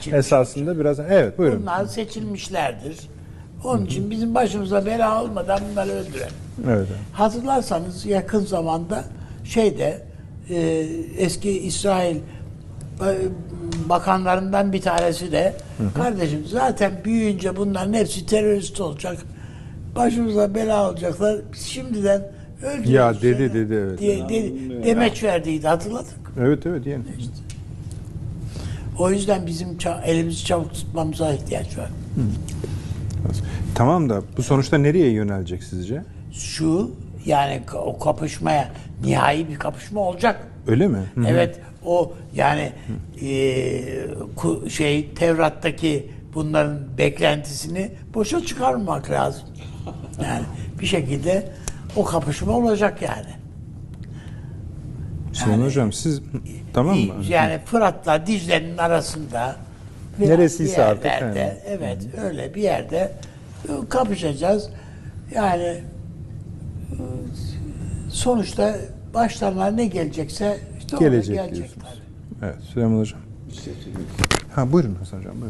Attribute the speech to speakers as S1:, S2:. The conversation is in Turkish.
S1: seçilmiş.
S2: Esasında biraz evet buyurun.
S1: Bunlar seçilmişlerdir. Onun için bizim başımıza bela olmadan bunları öldürelim.
S2: Evet.
S1: Hatırlarsanız yakın zamanda şeyde e, eski İsrail e, bakanlarından bir tanesi de kardeşim zaten büyüyünce bunların hepsi terörist olacak. Başımıza bela olacaklar. Biz şimdiden öldürüyoruz.
S2: Ya dedi,
S1: seni
S2: dedi, evet.
S1: Diye, dedi, demeç verdiydi hatırladık.
S2: Evet evet yani.
S1: O yüzden bizim elimizi çabuk tutmamıza ihtiyaç var.
S2: Tamam da bu sonuçta nereye yönelecek sizce?
S1: Şu yani o kapışmaya nihai bir kapışma olacak.
S2: Öyle mi? Hı.
S1: Evet o yani e, ku- şey Tevrat'taki bunların beklentisini boşa çıkarmamak lazım. Yani bir şekilde o kapışma olacak yani.
S2: Süleyman Hocam siz tamam mı?
S1: Yani Fırat'la Dicle'nin arasında
S2: Neresiyse
S1: bir
S2: artık, yani.
S1: Evet öyle bir yerde kapışacağız. Yani sonuçta başlarına ne gelecekse işte
S2: Gelecek
S1: gelecekler.
S2: diyorsunuz. Evet Süleyman Hocam. Ha buyurun Hasan Hocam buyurun.